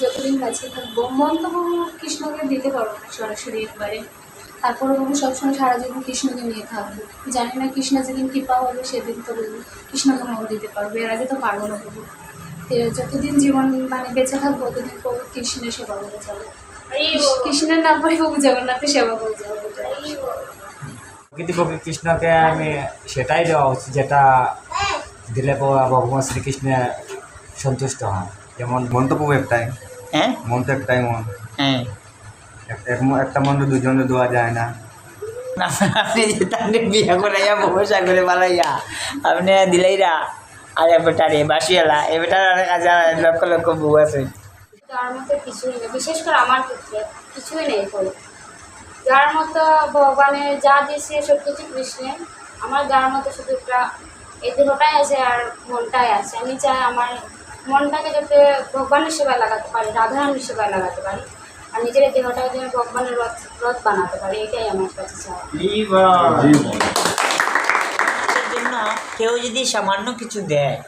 যতদিন বেঁচে থাকব। মন তো কৃষ্ণকে দিতে পারব না সরাসরি একবারে। তারপরে বাবু সবসময় সারা জীবন কৃষ্ণকে নিয়ে থাকব। জানি না কৃষ্ণ যেদিন কৃপা হবে, সেদিন তো বাবু কৃষ্ণকে মন দিতে পারব। এর আগে তো পারব না বাবু। যতদিন জীবন মানে বেঁচে থাকব, ততদিন বাবু কৃষ্ণের সেবা করে যাব। কৃষ্ণের নাম পরে বাবু জগন্নাথের সেবা করে যাব। প্রকৃতিপক্ষে কৃষ্ণকে আমি সেটাই দেওয়া উচিত, যেটা দিলে ভগবান শ্রীকৃষ্ণে সন্তুষ্ট হন। যেমন মন্তব্য একটাই হ্যাঁ? মন তো একটাই মন হ্যাঁ। এক- এক একটা মন তো দুজনে দেওয়া যায় না। আপনি তাকে বিয়া করাইয়া ব্যবসা করে বানাইয়া আপনি দিলাইরা। আর এ বেটারে বাসিয়ালা এ বেটার অনেক হাজার লক্ষ লক্ষ বউ আছে। যার মতো কিছুই নেই বিশেষ করে আমার ক্ষেত্রে কিছুই নেই কোনো যার মতো ভগবানের যা দিয়েছে সব কিছু কৃষ্ণের আমার যার মতো শুধু একটা এই দেহটাই আছে আর মনটাই আছে। আমি চাই আমার মনটাকে যাতে ভগবানের সেবায় লাগাতে পারি রাধারানীর সেবায় লাগাতে পারি। আর নিজের দেহটাকে যেন ভগবানের রথ রথ বানাতে পারি এটাই আমার কাছে চাওয়া। জন্য কেউ যদি সামান্য কিছু দেয়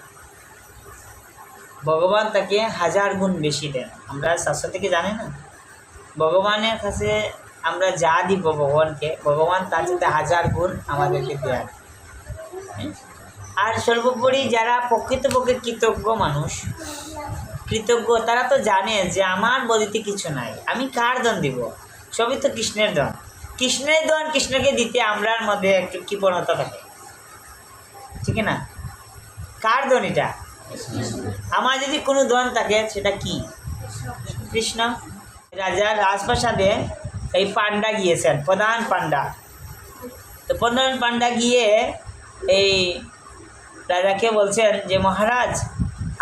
ভগবান তাকে হাজার গুণ বেশি দেন। আমরা শাস্ত্র থেকে জানি না? ভগবানের কাছে আমরা যা দিব ভগবানকে ভগবান তার সাথে হাজার গুণ আমাদেরকে দেয় আর সর্বোপরি যারা প্রকৃতপক্ষে কৃতজ্ঞ মানুষ, কৃতজ্ঞ, তারা তো জানে যে আমার বদিতে কিছু নাই। আমি কার দন দিব? সবই তো কৃষ্ণের দন কৃষ্ণের দন কৃষ্ণকে দিতে আমরার মধ্যে একটু কৃপণতা থাকে। ঠিক না? কার দন এটা? আমার যদি কোনো দন থাকে, সেটা কি? কৃষ্ণ। রাজা রাজপ্রাসাদে এই পান্ডা গিয়েছেন, প্রধান পান্ডা তো প্রধান পান্ডা গিয়ে এই রাজাকে বলছেন যে মহারাজ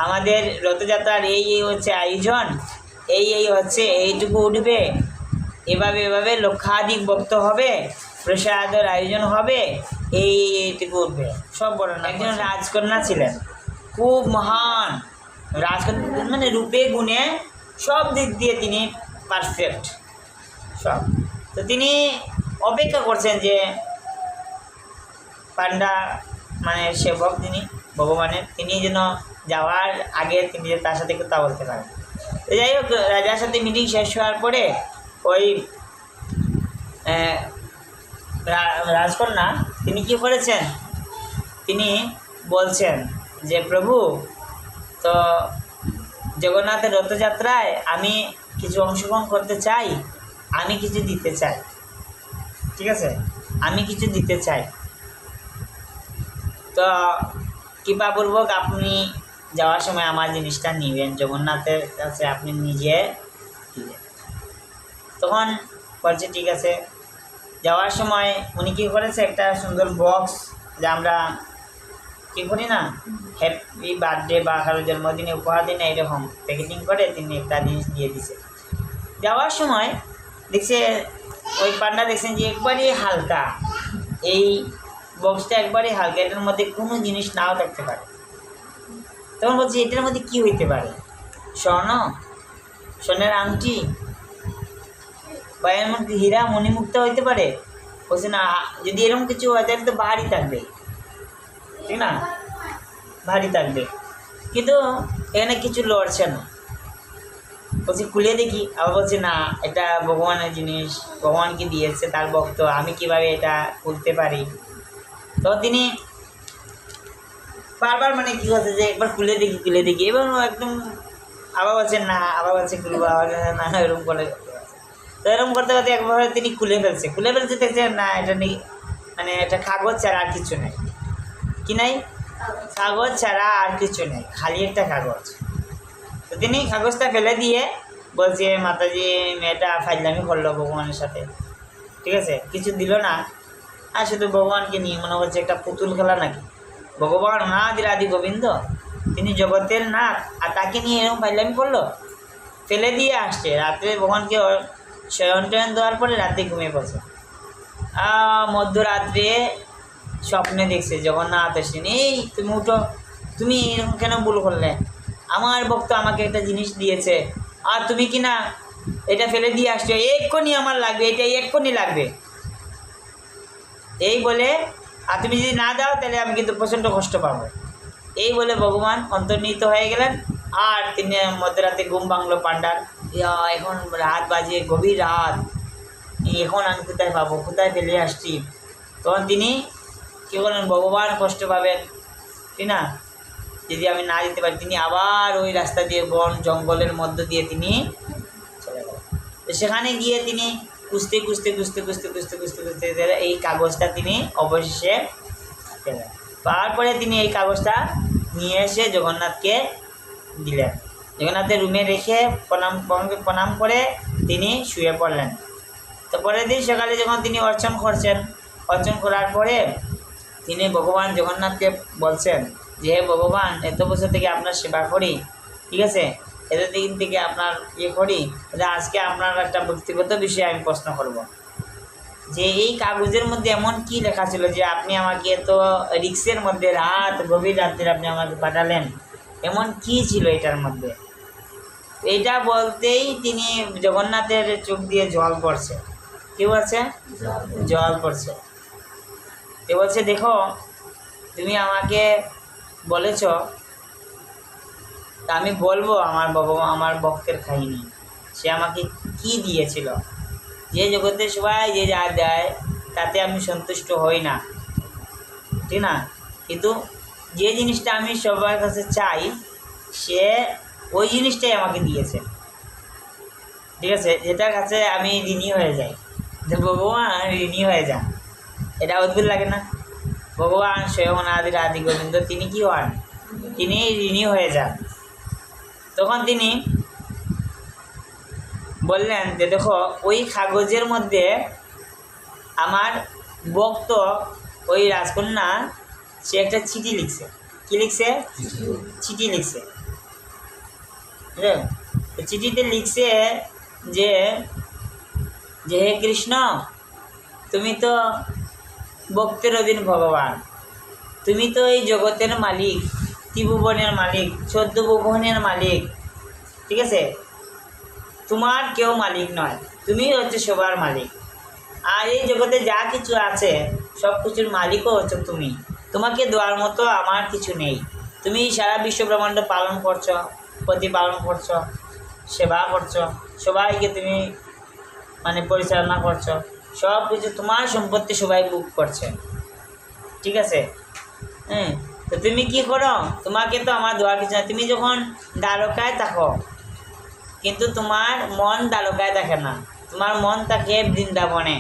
আমাদের রথযাত্রার এই এই হচ্ছে আয়োজন এই এই হচ্ছে এইটুকু উঠবে। এভাবে এভাবে লক্ষাধিক ভক্ত হবে প্রসাদের আয়োজন হবে এই এই এইটুকু উঠবে। সব বর্ণনা একজন রাজকন্যা ছিলেন। খুব মহান। রাজকন্যা মানে রূপে গুণে সব দিক দিয়ে তিনি পারফেক্ট সব। তো তিনি অপেক্ষা করছেন যে পান্ডা মানে সেবক তিনি ভগবানের, তিনি যেন যাওয়ার আগে তিনি তার সাথে কথা বলতে পারেন। তো যাই হোক, রাজার সাথে মিটিং শেষ হওয়ার পরে ওই রাজকন্যা, তিনি কি করেছেন? তিনি বলছেন যে, প্রভু, তো জগন্নাথের রথযাত্রায় আমি কিছু অংশগ্রহণ করতে চাই, আমি কিছু দিতে চাই। ঠিক আছে? আমি কিছু দিতে চাই। তো কৃপাপূর্বক আপনি যাওয়ার সময় আমার জিনিসটা নেবেন। জগন্নাথের কাছে আপনি নিজে দিবেন। তখন বলছে, ঠিক আছে। যাওয়ার সময় উনি কী করেছে, একটা সুন্দর বক্স যে আমরা কী করি না হ্যাপি বার্থডে বা কারও জন্মদিনে উপহার দিনে এরকম প্যাকেটিং করে তিনি একটা জিনিস দিয়ে দিছে। যাওয়ার সময় দেখছে, ওই পান্ডা দেখছেন যে একবারই হালকা। এই বক্সটা একবারই হালকা, এটার মধ্যে কোনো জিনিস নাও থাকতে পারে। তখন বলছি, এটার মধ্যে কি হইতে পারে? স্বর্ণ স্বর্ণের আংটি, বা এর মধ্যে হীরা মণিমুক্তা হইতে পারে? বলছে, না, যদি এরকম কিছু হয়, তাহলে তো ভারী থাকবে। ঠিক না? ভারী থাকবে। কিন্তু এখানে কিছু লড়ছে না। বলছি, খুলে দেখি। আবার বলছে, না, এটা ভগবানের জিনিস ভগবানকে দিয়েছে তার ভক্ত, আমি কীভাবে এটা খুলতে পারি? তো তিনি বারবার মানে কি হচ্ছে যে একবার খুলে দেখি খুলে দেখি। এবং একদম আবার বলছে, না, আবার বলছে খুলবো, আবার না এরকম করে তো এরকম করতে করতে একবার তিনি খুলে ফেলছে। খুলে ফেলছে, দেখছে, না, এটা নেই মানে এটা কাগজ ছাড়া আর কিছু নেই। কি নাই? কাগজ ছাড়া আর কিছু নেই, খালি একটা কাগজ। তো তিনি কাগজটা ফেলে দিয়ে বলছে, মাতাজি, মেয়েটা ফাইজলামি করল ভগবানের সাথে। ঠিক আছে? কিছু দিল না। আর শুধু ভগবানকে নিয়ে মনে হচ্ছে একটা পুতুল খেলা নাকি? ভগবান অনাদির আদি গোবিন্দ, তিনি জগতের নাথ আর তাকে নিয়ে এরকম ফাইজলামি করল? ফেলে দিয়ে আসছে। রাত্রে ভগবানকে শয়ন টয়ন দেওয়ার পরে রাতে ঘুমিয়ে পড়ছে। মধ্যরাত্রে স্বপ্নে দেখছে জগন্নাথ এসেছেন এই, তুমি উঠো। তুমি এরকম কেন ভুল করলে? আমার ভক্ত আমাকে একটা জিনিস দিয়েছে। আর তুমি কি না এটা ফেলে দিয়ে আসছো? এক্ষুনি আমার লাগবে এটা এক্ষুনি লাগবে। এই বলে, আর তুমি যদি না দাও, তাহলে আমি কিন্তু প্রচণ্ড কষ্ট পাবো। এই বলে ভগবান অন্তর্নিহিত হয়ে গেলেন। আর তিনি মধ্যরাতে ঘুম ভাঙলো পান্ডার এখন রাত বাজে, গভীর রাত। এখন আমি কোথায় পাবো? কোথায় ফেলে আসছি? তখন তিনি কী বলেন ভগবান কষ্ট পাবেন। ঠিক না? যদি আমি না যেতে পারি, তিনি আবার ওই রাস্তা দিয়ে বন, জঙ্গলের মধ্য দিয়ে তিনি চলে গেলেন। সেখানে গিয়ে তিনি খুঁজতে খুঁজতে খুঁজতে খুঁজতে খুঁজতে খুঁজতে খুঁজতে এই কাগজটা তিনি অবশেষে পেলেন। পাওয়ার পরে তিনি এই কাগজটা নিয়ে এসে জগন্নাথকে দিলেন। জগন্নাথের রুমে রেখে প্রণাম প্রণাম করে তিনি শুয়ে পড়লেন। তো পরের দিন সকালে যখন তিনি অর্চন করছেন, অর্চন করার পরে তিনি ভগবান জগন্নাথকে বলছেন যে ভগবান, এত বছর থেকে আপনার সেবা করি, ঠিক আছে? এতদিন থেকে আপনার ইয়ে করি, তাহলে আজকে আপনার একটা ব্যক্তিগত বিষয়ে আমি প্রশ্ন করব। যে এই কাগজের মধ্যে এমন কি লেখা ছিল যে আপনি আমাকে এত রিক্সের মধ্যে রাত, গভীর রাত্রে আপনি আমাকে পাঠালেন? এমন কি ছিল এটার মধ্যে? এটা বলতেই তিনি জগন্নাথের চোখ দিয়ে জল পড়ছে। কি বলছে? জল পড়ছে। তো বলছে, দেখো, তুমি আমাকে বলেছ তা আমি বলব, আমার বাবা, আমার ভক্তের কাহিনী। সে আমাকে কি দিয়েছিল? যে জগতে সবাই যে যা দেয়, তাতে আমি সন্তুষ্ট হই না। ঠিক না? কিন্তু যে জিনিসটা আমি সবার কাছে চাই, সে ওই জিনিসটাই আমাকে দিয়েছে। ঠিক আছে? যেটার কাছে আমি ঋণী হয়ে যাই। যে ভগবান ঋণী হয়ে যান। এটা অদ্ভুত লাগে না? ভগবান স্বয়ং আদির আদি গোবিন্দ, তিনি কি হন? তিনি ঋণী হয়ে যান। তখন তিনি বললেন যে, দেখো, ওই কাগজের মধ্যে আমার বক্ত, ওই রাজকন্যা, সে একটা চিঠি লিখছে। কি লিখছে? চিঠি লিখছে। চিঠিতে লিখছে যে যে হে কৃষ্ণ, তুমি তো ভক্তের অধীন ভগবান। তুমি তো এই জগতের মালিক। ত্রিভুবনের মালিক, চোদ্দ ভুবনের মালিক, ঠিক আছে? তোমার কেউ মালিক নয়, তুমি হচ্ছে সবার মালিক। আর এই জগতে যা কিছু আছে, সব কিছুর মালিকও হচ্ছে তুমি। তোমাকে দেওয়ার মতো আমার কিছু নেই। তুমি সারা বিশ্ব ব্রহ্মাণ্ড পালন করছ, প্রতিপালন করছ, সেবা করছ, সবাইকে তুমি মানে পরিচালনা করছ সব কিছু তোমার সম্পত্তি সবাই বুক করছে। ঠিক আছে? হ্যাঁ? তো তুমি কি করো? তোমাকে তো আমার দেওয়ার কিছু না তুমি যখন দ্বারকায় থাকো, কিন্তু তোমার মন দ্বারকায় থাকে না। তোমার মন থাকে বৃন্দাবনে।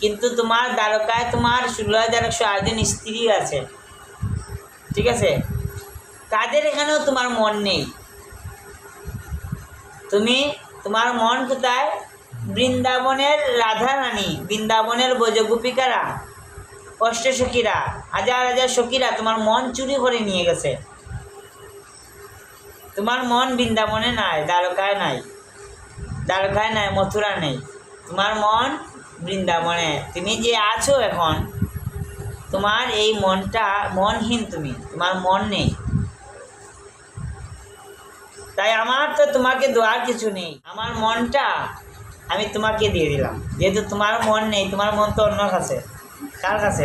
কিন্তু তোমার দ্বারকায় তোমার ষোলো হাজার একশো আটজন স্ত্রী আছে। ঠিক আছে? তাদের এখানেও তোমার মন নেই। তুমি, তোমার মন কোথায়? বৃন্দাবনের রাধা রানী বৃন্দাবনের ব্রজগোপিকারা। অষ্টসখীরা হাজার হাজার সখীরা তোমার মন চুরি করে নিয়ে গেছে। তোমার মন বৃন্দাবনে নাই, দ্বারকায় নাই দ্বারকায় নাই, মথুরা নেই। তোমার মন বৃন্দাবনে, তুমি যে আছো এখন, তোমার এই মনটা মনহীন তুমি, তোমার মন নেই। তাই আমার তো তোমাকে দেওয়ার কিছু নেই, আমার মনটা আমি তোমাকে দিয়ে দিলাম। যেহেতু তোমার মন নেই, তোমার মন তো অন্য কাছে। কার কাছে?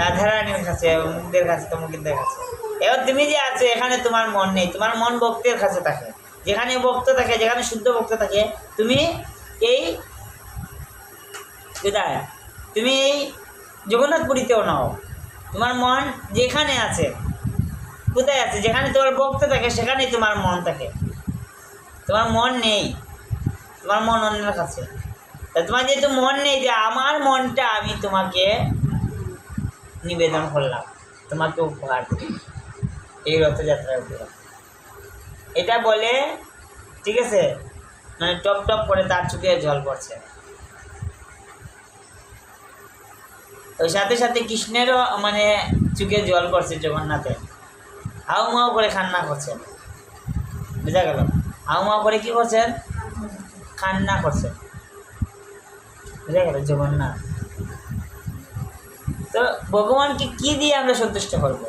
রাধারানীর কাছে, মুখদের কাছে তো মুখদের কাছে। এবার তুমি যে আছো, এখানে তোমার মন নেই। তোমার মন ভক্তের কাছে থাকে। যেখানে ভক্ত থাকে, যেখানে শুদ্ধ ভক্ত থাকে, তুমি এই কোথায় তুমি এই জগন্নাথপুরীতেও নাও। তোমার মন যেখানে আছে, কোথায় আছে, যেখানে তোমার ভক্ত থাকে, সেখানেই তোমার মন থাকে। তোমার মন নেই। তোমার মন অন্যের কাছে। তা তোমার যেহেতু মন নেই যে আমার মনটা আমি তোমাকে নিবেদন করলাম। তোমাকে উপহার দিই এই রথযাত্রার উপরে এটা বলে, ঠিক আছে? মানে টপ টপ করে তার চোখে জল পড়ছে। ওই সাথে সাথে কৃষ্ণেরও মানে চোখে জল পড়ছে জগন্নাথের। হাউ মাউ করে কান্না করছেন। বুঝা গেল? হাউ মাউ করে কি করছেন? কান্না করছেন। বুঝা গেল জগন্নাথ তো ভগবানকে কি দিয়ে আমরা সন্তুষ্ট করব?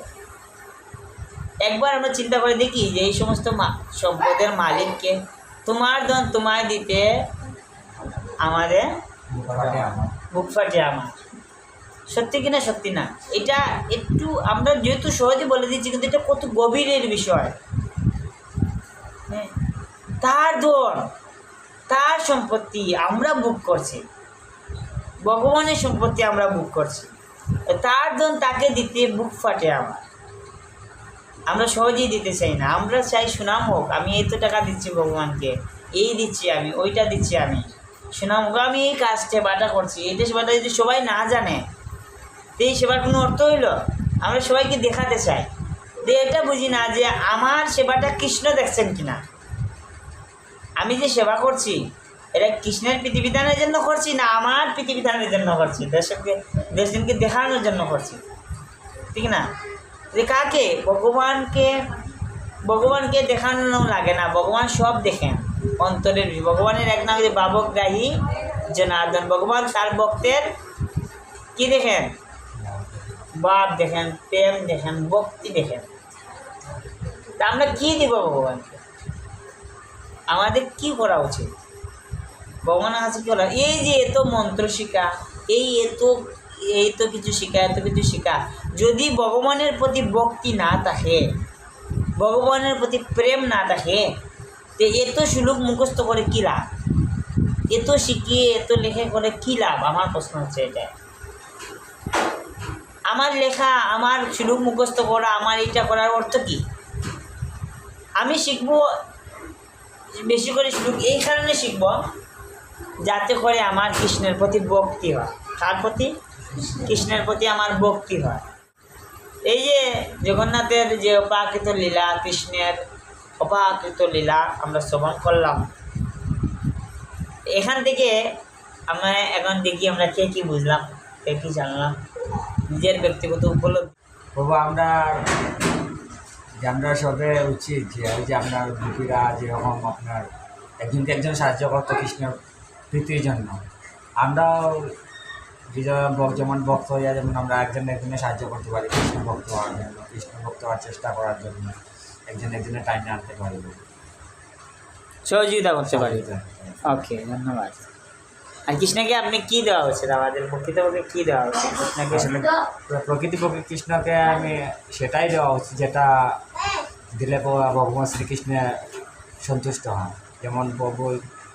একবার আমরা চিন্তা করে দেখি যে এই সমস্ত সম্পদের মালিককে তোমার ধন তোমায় দিতে আমাদের বুক ফাটে আমার। সত্যি কিনা সত্যি না? এটা একটু আমরা যেহেতু সহজে বলে দিচ্ছি, কিন্তু এটা কত গভীরের বিষয়। হ্যাঁ তার ধন, তার সম্পত্তি আমরা বুক করছি। ভগবানের সম্পত্তি আমরা বুক করছি। তার ধন তাকে দিতে বুক ফাটে আমার। আমরা সহজেই দিতে চাই না। আমরা চাই সুনাম হোক, আমি এত টাকা দিচ্ছি ভগবানকে, এই দিচ্ছি আমি, ওইটা দিচ্ছি আমি। সুনাম হোক, আমি এই কাজ সেবাটা করছি। এইটা সেবাটা যদি সবাই না জানে, তো এই সেবার কোনো অর্থ হইল? আমরা সবাইকে দেখাতে চাই। যে এটা বুঝি না যে আমার সেবাটা কৃষ্ণ দেখছেন কিনা। আমি যে সেবা করছি এটা কৃষ্ণের পৃথিবীধানের জন্য করছি না, আমার পৃথিবীধানের জন্য করছি। দেশকে, দেশজনকে দেখানোর জন্য করছি। ঠিক না? যে কাকে? ভগবানকে ভগবানকে দেখানো লাগে না, ভগবান সব দেখেন। অন্তরের ভগবানের এক নাম যে বাবগ্রাহী জনার্দন। ভগবান তার ভক্তের কি দেখেন? বাপ দেখেন, প্রেম দেখেন, ভক্তি দেখেন। তা আমরা কী দিব ভগবানকে? আমাদের কি করা উচিত? ভগবানের কাছে কি এই যে এত মন্ত্র শিখা, এই এত, এই তো কিছু শিখা, এত কিছু শিখা, যদি ভগবানের প্রতি ভক্তি না থাকে, ভগবানের প্রতি প্রেম না থাকে, তো এত সুলুক মুখস্থ করে কী লাভ? এত শিখিয়ে, এত লেখে করে কী লাভ? আমার প্রশ্ন হচ্ছে এটা। আমার লেখা, আমার সুলুক মুখস্থ করা, আমার এটা করার অর্থ কী? আমি শিখব, বেশি করে শ্লোক এই কারণে শিখব যাতে করে আমার কৃষ্ণের প্রতি ভক্তি হয়। কার প্রতি? কৃষ্ণের প্রতি আমার ভক্তি হয়। এই যে জগন্নাথের যে অপাকৃত লীলা, কৃষ্ণের অপাকৃত লীলা আমরা শ্রবণ করলাম। এখান থেকে আমরা এখন দেখি আমরা কে কী বুঝলাম, কে কী জানলাম। নিজের ব্যক্তিগত উপলব্ধি। প্রভু আমরা যে আমরা সবে উচিত যে আপনার গোপীরা যেরকম আপনার একজনকে একজন সাহায্য করতো কৃষ্ণের প্রীতির জন্য। আমরাও ভক্ত যেমন ভক্ত হইয়া যেমন আমরা একজন একজনের সাহায্য করতে পারি কৃষ্ণ ভক্ত হওয়ার জন্য কৃষ্ণ ভক্ত হওয়ার চেষ্টা করার জন্য একজন একজনের টাইমে আনতে পারি। সহযোগিতা করতে পারি। ওকে ধন্যবাদ। আর কৃষ্ণকে আপনি কি দেওয়া উচিত আমাদের প্রকৃতপক্ষে কি দেওয়া উচিত কৃষ্ণকে আসলে প্র- প্রকৃতপক্ষে কৃষ্ণকে আমি সেটাই দেওয়া উচিত যেটা দিলে ভগবান শ্রীকৃষ্ণে সন্তুষ্ট হয় যেমন প্রভু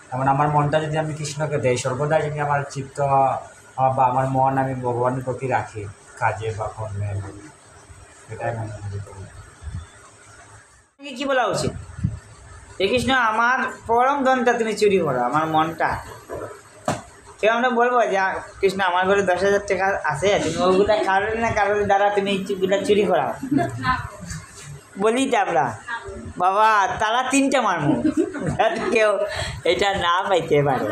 যেমন আমার মনটা যদি আমি কৃষ্ণকে দেই সর্বদাই যদি আমার চিত্ত বা আমার মন আমি ভগবানের প্রতি রাখি, কাজে বা কর্মে, এটাই মনে করি কি বলা উচিত? হে কৃষ্ণ, আমার পরম ধনটা তুমি চুরি করো, আমার মনটা। কেউ আমরা বলব যে, কৃষ্ণ, আমার ঘরে দশ হাজার টাকা আছে, তুমি ওগুলা কারোর না কারোর দ্বারা তুমি এইগুলা চুরি করাও। বলি তো আমরা বাবা তারা তিনটা মারমু যাতে কেউ এটা না পাইতে পারে।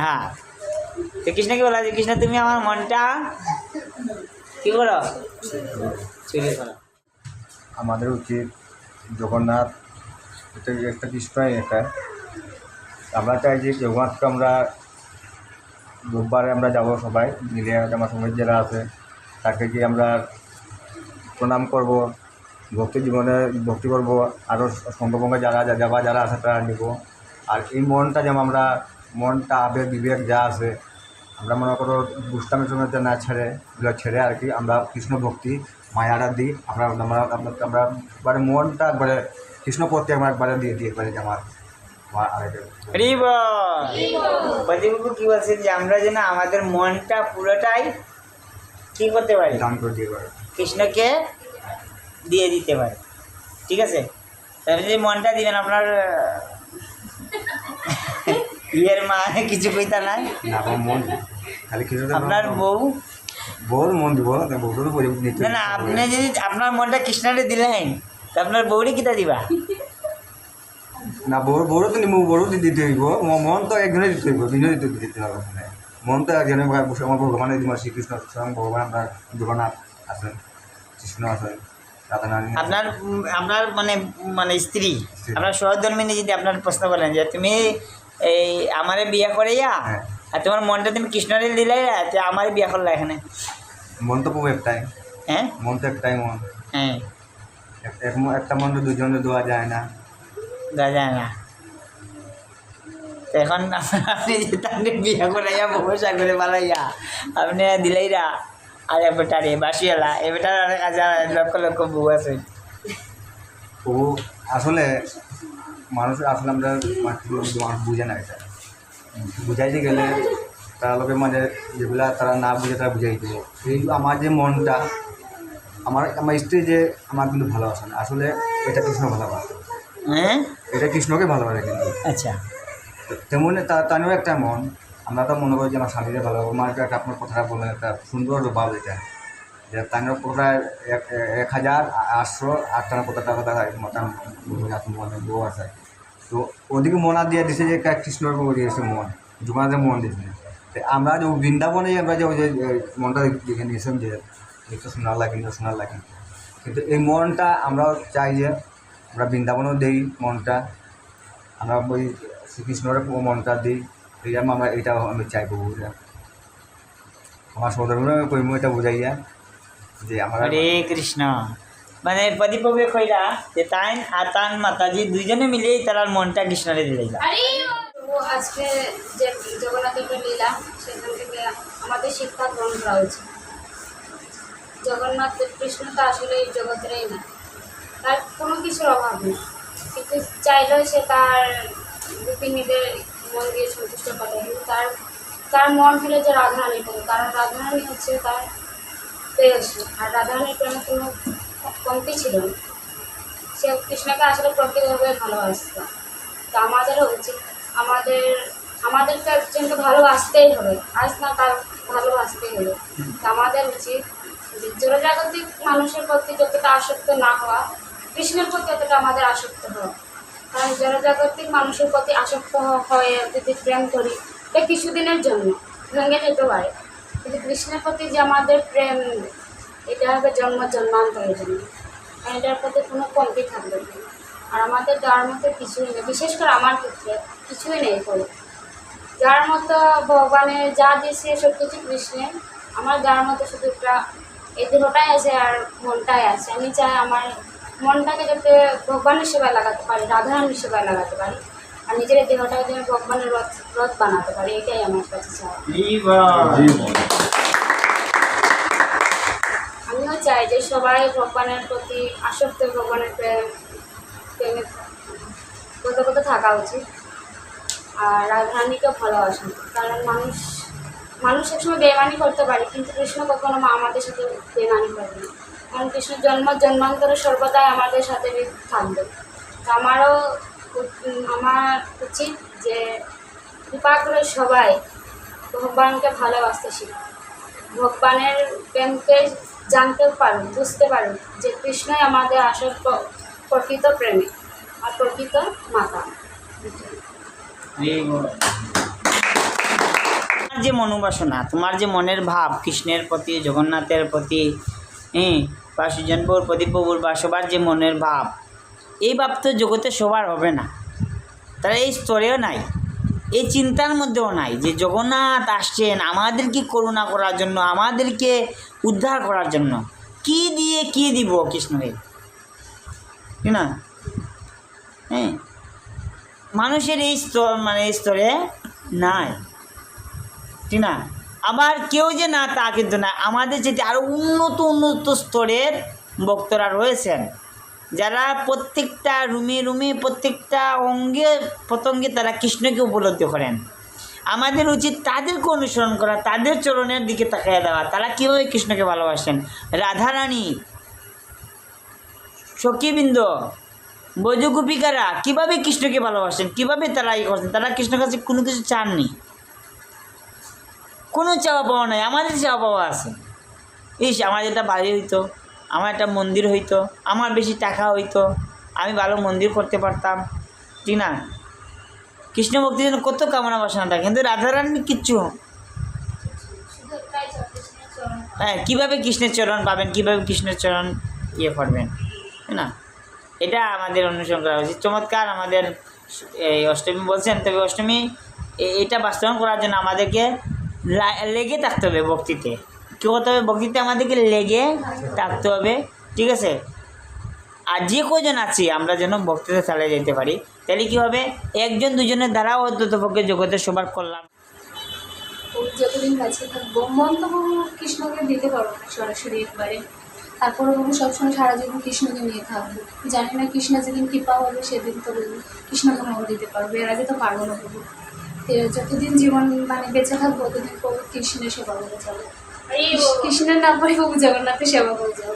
হ্যাঁ। তো কৃষ্ণকে বলা যে কৃষ্ণ তুমি আমার মনটা কি করো? চুরি করো। আমাদের উচিত জগন্নাথ এটা একটা কৃষ্ণই এটা। আমরা চাই যে জগন্নাথকে আমরা রোববারে আমরা যাব সবাই মিলে আমার সমাজ যারা আছে তাকে গিয়ে আমরা প্রণাম করব। ভক্তি জীবনে ভক্তি করব আরও সঙ্গভঙ্গে যারা যা- যাবা যারা আছে তারা নিব। আর এই মনটা যেমন আমরা মনটা আবেগ বিবেক যা আছে আমরা মনে করো দুষ্টামের সময় না ছেড়ে এগুলো ছেড়ে আর কি আমরা কৃষ্ণ ভক্তি মায়াটা দিই আমরা আমরা আমরা- একবারে মনটা একবারে কৃষ্ণ প্রতি আমরা একবারে দিয়ে দিই একবারে আমার প্রদীপবাবু কি বলছেন যে আমরা যেন আমাদের মনটা পুরোটাই কি করতে পারি? দান করে দিয়ে পারে। কৃষ্ণকে দিয়ে দিতে পারি। ঠিক আছে? তাহলে যে মনটা দিবেন আপনার ইয়ের মা কিছু কইতা নাই? না মন খালি কৃষ্ণ আপনার বউ? বহুত মন দিব বহুতও পরিবর্তন না না আপনি যদি আপনার মনটা কৃষ্ণরে দিলেন তা আপনার বউরে কিতা দিবা? না বড় বড় তো নিব বড় দিতে হইব। মন তো একজনে দিতে হইব দুজনে দিতে দিতে হবে মানে। মন তো একজনে আমার ভগবানের শ্রীকৃষ্ণ স্বয়ং ভগবান আমরা জগন্নাথ আছেন কৃষ্ণ আছেন। আপনার আপনার মানে মানে স্ত্রী। আপনার সহধর্মিনী যদি আপনার প্রশ্ন করেন যে তুমি এই আমারে বিয়া করে যা হ্যাঁ। আর তোমার মনটা তুমি কৃষ্ণরে দিলে তো আমারে বিয়া করলা এখানে? মন তো প্রভু একটাই। হ্যাঁ? মন তো একটাই মন। হ্যাঁ। একটা মন তো দুজনে দেওয়া যায় না। দেওয়া যায় না। এখন আপনি বিয়া করাইয়া ব্যবসা করে পালাইয়া আপনি দিলাইরা আর এক বেটারে বাসিয়ালা এ বেটার অনেক লক্ষ লক্ষ বউ আছে। ও আসলে মানুষ আসলে আমরা মানুষ বুঝে না এটা। বুঝাইতে গেলে তারা লোকের মাঝে যেগুলা তারা না বুঝে তারা বুঝাই দেবো। এই আমার যে মনটা আমার আমার স্ত্রী যে আমার কিন্তু ভালোবাসে না। আসলে এটা কৃষ্ণ ভালোবাসে। হ্যাঁ? এটা কৃষ্ণকে ভালোবাসে কিন্তু। আচ্ছা। তেমনি তা তারও একটা মন। আমরা তো মনে করি যে আমার স্বামীকে ভালোবাসবো আমার একটা আপনার কথাটা বললেন, একটা সুন্দর ভাব এটা। যে তার প্রায় এক হাজার আটশো আটটানা কত টাকা টাকা মতান বউ আছে। তো ওদিকে মনা দিয়ে দিছে যে কৃষ্ণর দিয়েছে মন জুমাতে মন দিয়েছে তো আমরা যে বৃন্দাবনে আমরা যে ওই যে মনটা দেখে নিয়েছিলাম যে একটু সোনার লাগে না সোনার লাগে কিন্তু এই মনটা আমরাও চাই যে, আমরা বৃন্দাবনেও দিই মনটা। আমরা ওই শ্রীকৃষ্ণের মনটা দিই। এই জন্য আমরা এটা আমি চাইব বুঝা আমার সৌদরগুলো কইমু এটা বুঝাইয়া যে আমার হরে কৃষ্ণ মানে প্রদীপকে কইরা যে তাইন আর তান মাতাজি দুইজনে মিলেই তার মনটা কৃষ্ণরে দিলাইলা ও আজকে যে জগন্নাথের লীলা সেখান থেকে আমাদের শিক্ষা গ্রহণ করা উচিত জগন্নাথ কৃষ্ণ তো আসলে এই জগতেরই না তার কোনো কিছুর অভাব নেই কিন্তু চাইলেও সে তার গোপিনীদের মন দিয়ে সন্তুষ্ট করে তার তার মন ফিরে যে রাধারানী করে কারণ রাধারানী হচ্ছে তার প্রেয়সী আর রাধারানীর প্রেমে কোনো কমতি ছিল না। সে কৃষ্ণকে আসলে প্রকৃতভাবে ভালোবাসত। তো আমাদেরও উচিত, আমাদের, আমাদেরকে একজনকে ভালোবাসতেই হবে। আজ না কাল ভালোবাসতেই হবে। তো আমাদের উচিত যে জনজাগতিক মানুষের প্রতি যতটা আসক্ত না হওয়া, কৃষ্ণের প্রতি ততটা আমাদের আসক্ত হওয়া। কারণ জনজাগতিক মানুষের প্রতি আসক্ত হয়ে যদি প্রেম করি, এটা কিছুদিনের জন্য, ভেঙে যেতে পারে। কিন্তু কৃষ্ণের প্রতি যে আমাদের প্রেম, এটা হবে জন্ম, জন্মান্তরের জন্য। এটার প্রতি কোনো কমতি থাকবে না। আর আমাদের দেওয়ার মতো কিছুই নেই, বিশেষ করে আমার ক্ষেত্রে কিছুই নেই করে। যার মতো ভগবানের যা দিয়েছে সব কিছু কৃষ্ণের, আমার দেওয়ার মতো শুধু একটা এই দেহটাই আছে আর মনটাই আছে। আমি চাই আমার মনটাকে যাতে ভগবানের সেবায় লাগাতে পারি, রাধারানীর সেবায় লাগাতে পারি, আর নিজের দেহটাকে যেন ভগবানের রথ রথ বানাতে পারি, এটাই আমার কাছে আমিও চাই যে সবাই ভগবানের প্রতি আসক্ত, ভগবানের প্রেম, প্রেমে কোথাও থাকা উচিত। আর রাধারানীকেও ভালোবাসেন কারণ মানুষ মানুষ একসময় বেমানি করতে পারে, কিন্তু কৃষ্ণ কখনো মা আমাদের সাথে বেমানি করে না। কারণ কৃষ্ণ জন্ম, জন্মান্তরে সর্বদাই আমাদের সাথে থাকবে। তো আমারও আমার উচিত যে কৃপা করে সবাই ভগবানকে ভালোবাসতে শিখে ভগবানের প্রেমকে জানতে পারুন, বুঝতে পারুন যে কৃষ্ণই আমাদের আসল প্রকৃত প্রেমিক আর প্রকৃত মাতা। যে মনোবাসনা, তোমার যে মনের ভাব, কৃষ্ণের প্রতি, জগন্নাথের প্রতি হ্যাঁ বা সুজনপুর প্রদীপবাবুর বা সবার যে মনের ভাব, এই ভাব তো জগতে সবার হবে না। তারা এই স্তরেও নাই, এই চিন্তার মধ্যেও নাই যে জগন্নাথ আসছেন, আমাদেরকে করুণা করার জন্য, আমাদেরকে উদ্ধার করার জন্য। কি দিয়ে কি দিব কৃষ্ণকে? না? হ্যাঁ? মানুষের এই স্তর মানে স্তরে নাই। ঠিক না? আবার কেউ যে না, তা কিন্তু না। আমাদের যেটি আরও উন্নত উন্নত স্তরের বক্তরা রয়েছেন, যারা প্রত্যেকটা রুমে রুমে, প্রত্যেকটা অঙ্গে, প্রত্যঙ্গে তারা কৃষ্ণকে উপলব্ধি করেন। আমাদের উচিত তাদেরকে অনুসরণ করা, তাদের চরণের দিকে তাকিয়ে দেওয়া। তারা কীভাবে কৃষ্ণকে ভালোবাসেন? রাধারানী, সখীবৃন্দ, বৈজগোপিকারা কীভাবে কৃষ্ণকে ভালোবাসেন? কীভাবে তারা ই করছেন? তারা কৃষ্ণের কাছে কোনো কিছু চাননি। কোনো চাওয়া পাওয়া নাই, আমাদের চাওয়া পাওয়া আছে। ইস, আমার একটা বাড়ি হইতো, আমার একটা মন্দির হইতো, আমার বেশি টাকা হইতো, আমি ভালো মন্দির করতে পারতাম, ঠিক না? কৃষ্ণ ভক্তির জন্য কত কামনা বাসনা থাকে কিন্তু রাধারানী কিচ্ছু। হ্যাঁ কীভাবে কৃষ্ণের চরণ পাবেন, কীভাবে কৃষ্ণের চরণ ইয়ে করবেন না? এটা আমাদের অনুসরণ করা উচিত। চমৎকার আমাদের এই অষ্টমী বলছেন, তবে অষ্টমী এটা বাস্তবায়ন করার জন্য আমাদেরকে লেগে থাকতে হবে ভক্তিতে কী করতে হবে? ভক্তিতে আমাদেরকে লেগে থাকতে হবে, ঠিক আছে? আর যে কজন আছি, আমরা যেন ভক্তিতে চালিয়ে যেতে পারি। তাহলে কী হবে? একজন দুজনের দ্বারাও অন্তত পক্ষে জগতের সবার তো কৃষ্ণকে দিতে পারব সরাসরি একবারে। সবসময় কৃষ্ণকে নিয়ে থাকব। জানি না কৃষ্ণ যেদিন কৃপা হবে, সেদিন তো কৃষ্ণকে মন দিতে পারব। এর আগে তো পারব না যতদিন জীবন মানে বেঁচে থাকব ততদিন প্রভু কৃষ্ণের সেবা করে যাব। কৃষ্ণের না পরে প্রভু জগন্নাথের সেবা করে যাব।